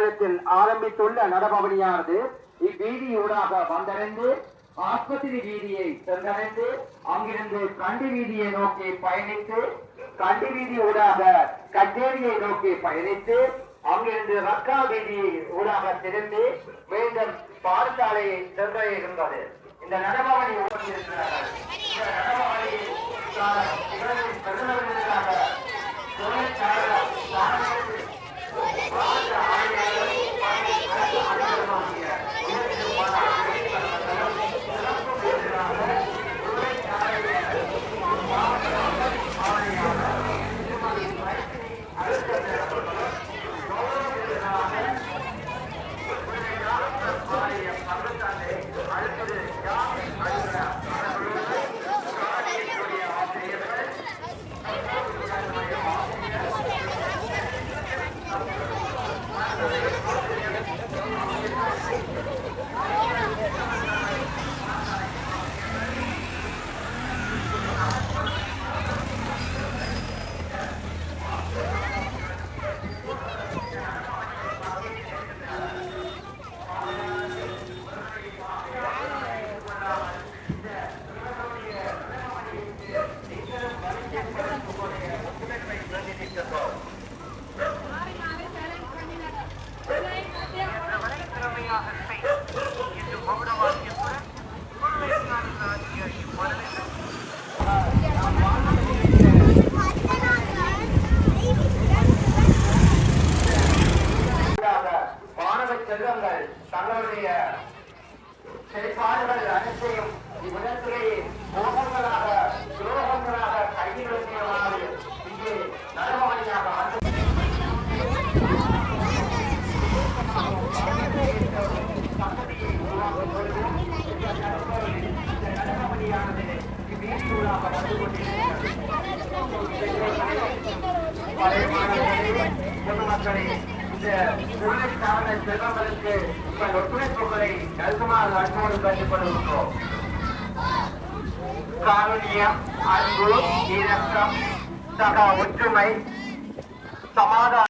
காலத்தில் ஆரம்பித்துள்ள நடபவனியானது இவ்வீதியூடாக வந்தடைந்து ஆஸ்பத்திரி வீதியை சென்றடைந்து அங்கிருந்து கண்டி வீதியை நோக்கி பயணித்து கண்டி வீதி ஊடாக கச்சேரியை நோக்கி பயணித்து அங்கிருந்து ரக்கா வீதி ஊடாக திரும்பி மீண்டும் பாடசாலையை சென்ற இருந்தது. இந்த நடபவனி ஓடியிருக்கிறார்கள். இந்த நடபவனியில் தங்களுடைய செயல்பாடுகள் அனைத்தையும் இவ்விடத்திலேயே மோகங்களாக துரோகங்களாக கைவிடுவதற்காக இங்கே நடமாடியாக வந்து சந்ததியை உருவாக்கும் இந்த வந்து கொண்டிருக்கிறது பழைய மாணவர்களே பொதுமக்களே இந்த தொழிற்சாலை செல்வங்களுக்கு உங்கள் ஒத்துழைப்புகளை நல்குமாறு அன்போடு கற்றுக்கொள்கின்றோம் காருண்யம் அன்பு இரக்கம் சக ஒற்றுமை சமாதான